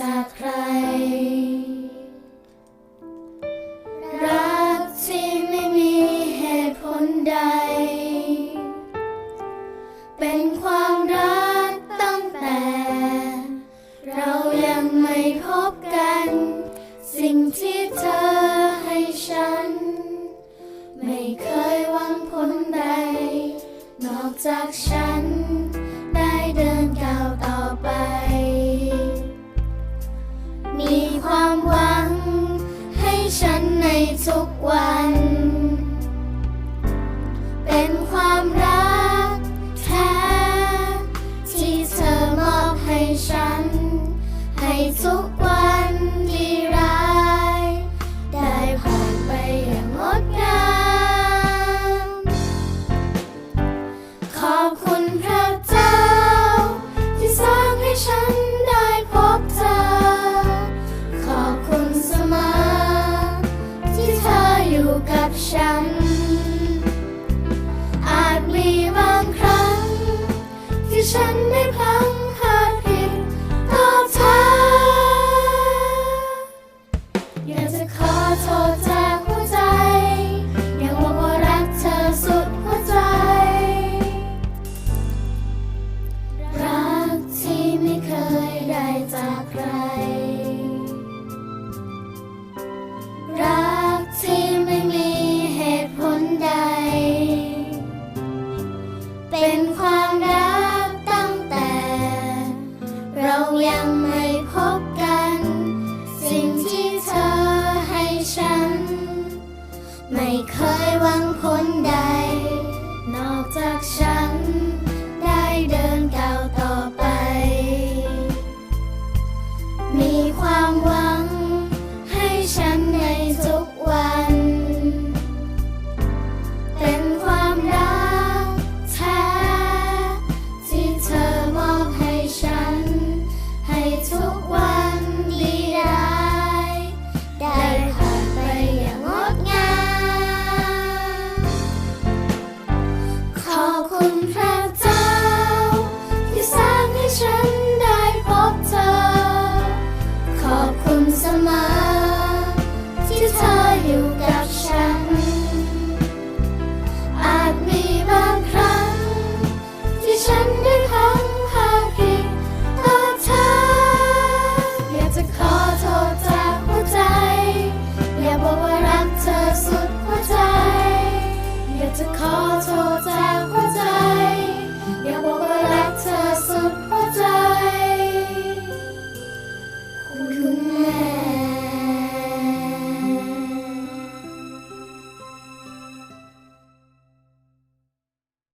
จากใคร รักที่ไม่มีเหตุผลใด เป็นความรักตั้งแต่ เรายังไม่พบกัน สิ่งที่เธอให้ฉัน ไม่เคยหวังผลใด นอกจากฉัน ทุกวัน เป็นความรักแท้ ที่เธอมอบให้ฉัน ให้ทุกวัน ฉันอาจมีบางครั้ง ที่ฉันได้พลั้ง ยหวังผลใด นอกจากฉันได้เดิน Sama